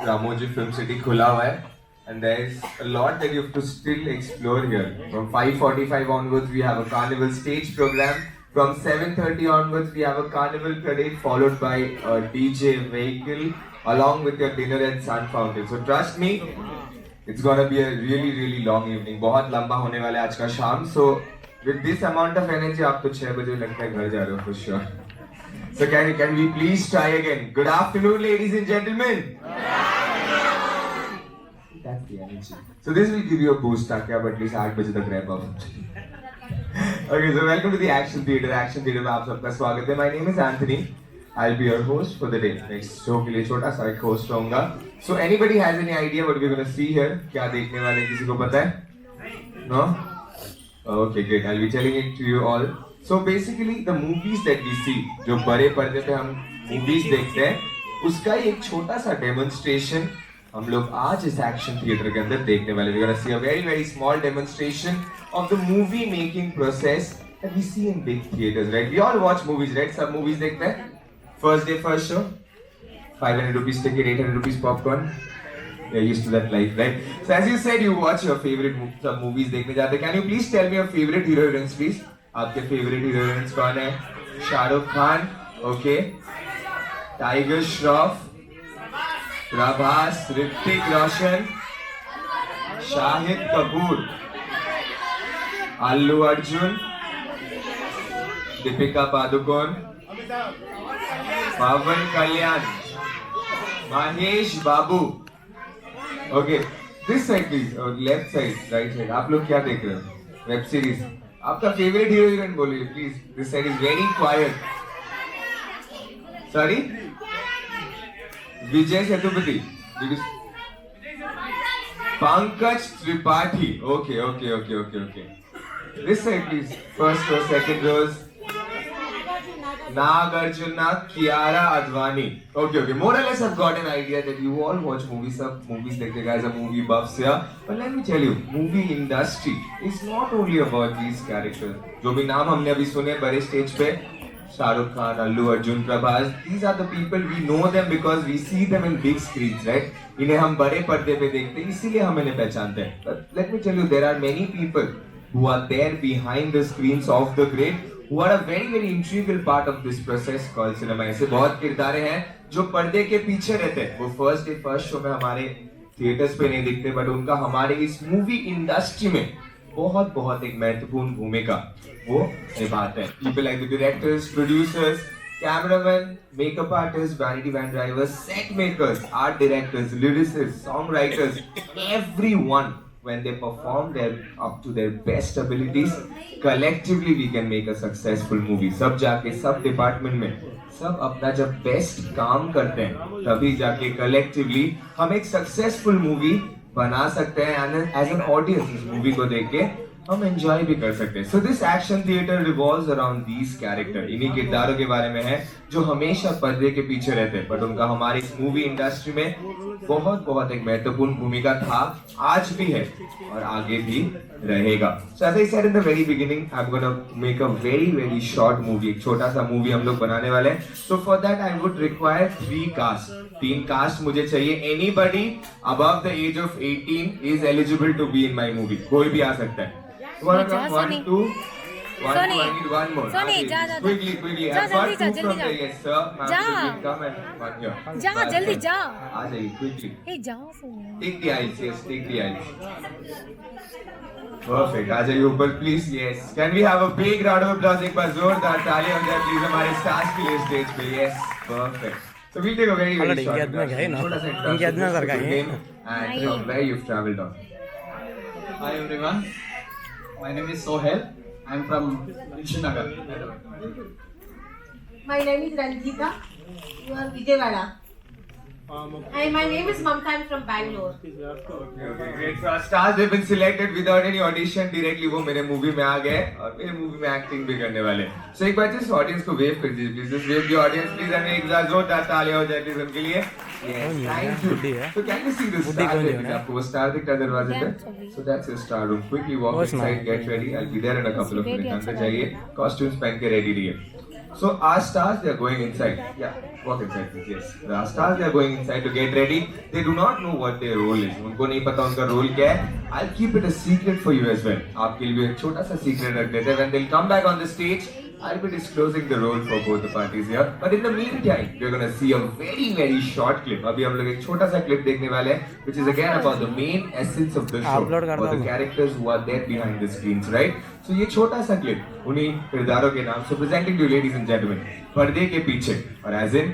Ramoji Film City खुला हुआ है and there is a lot that you have to still explore here. From 5:45 onwards, we have a carnival stage program. From 7:30 onwards, we have a carnival parade followed by a DJ vehicle along with your dinner and sun fountain. So trust me, it's gonna be a really really long evening. बहुत लंबा होने वाला है आज का शाम. So with this amount of energy, आप तो 6 बजे लगता है घर जा रहे हो for sure. So can can we please try again? Good afternoon, ladies and gentlemen. That's the energy. So this will give you a boost ताकि आप at least 8 बजे तक रह पाओ. Okay, so welcome to the Action Theatre. Action Theatre में आप सबका स्वागत है. My name is Anthony. I'll be your host for the day. Next show के लिए छोटा सा एक host रहूँगा. So anybody has any idea what we're gonna see here? क्या देखने वाले किसी को पता है? No? Okay, great. I'll be telling it to you all. So basically, the movies that we see, जो बड़े पर्दे पे हम movies देखते हैं, उसका ही एक छोटा सा demonstration हम लोग आज इस एक्शन थिएटर के अंदर देखने वाले gonna see a very very small demonstration of the movie making process that we see in big theaters, right? We all watch movies, right? सब movies देखते हैं. First day, first show. 500 rupees ticket, 800 rupees popcorn. You're used to that life, right? So as you said, you watch your favorite some movies जाते हैं. Can you please tell me your favorite hero heroines, please? आपके favorite hero heroines कौन है? Shahrukh Khan, okay. Tiger Shroff, Prabhas, Hrithik Roshan, Shahid Kapoor, Allu Arjun, Deepika Padukone, Pawan Kalyan, Mahesh Babu. Okay this side please और left side right side आप लोग क्या देख रहे हो? वेब सीरीज़ आपका फेवरेट हीरो हीरोइन बोलिए please this side is very quite sorry Vijay Sethupathi Pankaj Tripathi. Okay okay okay okay okay first और second rose Nagarjuna Kiara Advani okay okay more L S got an idea that you all watch movies सब movies देखते guys a movie buffs या but let me tell you movie industry is not only about these character जो भी नाम हमने अभी सुने बड़े स्टेज पे Shahrukh Khan, Allu Arjun, Prabhas, these are the people we know them because we see them in big screens, right? इन्हें हम बड़े पर्दे पे देखते हैं इसीलिए हम इन्हें पहचानते हैं. But let me tell you, there are many people who are there behind the screens of the great who are a very very integral part of this process called cinema ऐसे बहुत किरदारे हैं जो पर्दे के पीछे रहते हैं वो फ़र्स्ट डे फ़र्स्ट शो में हमारे थिएटर्स पे नहीं दिखते बट उनका हमारे इस मूवी इंडस्ट्री में बहुत बहुत एक महत्वपूर्ण भूमिका वो निभाते हैं। People like the directors producers cameraman makeup artist vanity van driver set makers art directors lyricist song writers everyone when they perform their, up to their best abilities, collectively we can make a successful movie. sab jaake sab department mein सब अपना जब best काम करते हैं, तभी जाके collectively हम एक सक्सेसफुल मूवी बना सकते हैं एज एन ऑडियंस मूवी को देख के। हम एंजॉय भी कर सकते हैं। So this action theatre revolve around these character इन्हीं किरदारों के बारे में है, जो हमेशा पर्दे के पीछे रहते हैं। बट उनका हमारी मूवी इंडस्ट्री में बहुत बहुत एक महत्वपूर्ण भूमिका था। आज भी है और आगे भी रहेगा। So as I said in the very beginning I am gonna make a very very short movie एक छोटा सा मूवी हम लोग बनाने वाले हैं। So for that I would require three cast तीन कास्ट मुझे चाहिए। Anybody above the age of 18 is eligible to be in my movie कोई भी आ सकता है। One, जा. सोनी, जल्दी जा, जल्दी from so and. जल्दी जा। आ जाइए. ए जाओ Soni Take the take the. आ ऊपर please yes can we have a big round of applause एक बार जोरदार ताली हो जाए प्लीज़ हमारे स्टार्स के लिए स्टेज पे yes perfect so we'll take a very Already, very short इंगे आदमी आहे ना? छोटा सा इंगे आदमी सारखा आहे. And from where you travelled on Hi everyone, my name is Sohel. I'm from rishinagar My name is Ranjita. You are Vijayawada. And my name is Mamta. I'm from Bangalore. Okay, okay, great. So our stars have been selected without any audition. Directly वो मेरे movie में आ गए और मेरे movie में acting भी करने वाले. So एक बार जिस ऑडियंस को वेव कर दीजिए please. Just wave the audience please and एक बार जोरदार तालियाँ हो जाए प्लीज़ उनके लिए. Yes, thank you. बुद्धि है. So can you see the star कौन there? ना? आपको वो star दिखता है दरवाजे Yeah, पे? sorry. So that's your star room. Quickly walk वो सुनाओ. inside, get ready. I'll be there in a couple of minutes. अच्छा अंदर जाइए. Costumes पहन के ready रहिए. So our stars, they are going inside. Yeah, walk inside, please. Yes, our stars, they are going inside to get ready. They do not know what their role is. उनको नहीं पता उनका role क्या है. I'll keep it a secret for you as well. आपके लिए एक छोटा सा secret रख देते हैं. When they'll come back on the stage, I'll be disclosing the role for both the parties here. But in the meantime, we're gonna see a very very short clip. अभी हम लोग एक छोटा सा clip देखने वाले हैं, which is again about the main essence of the show, or the हूँ। characters who are there behind the screens, right? So ये छोटा सा clip उन्हीं किरदारों के नाम से presenting to you ladies and gentlemen, पर्दे के पीछे और as in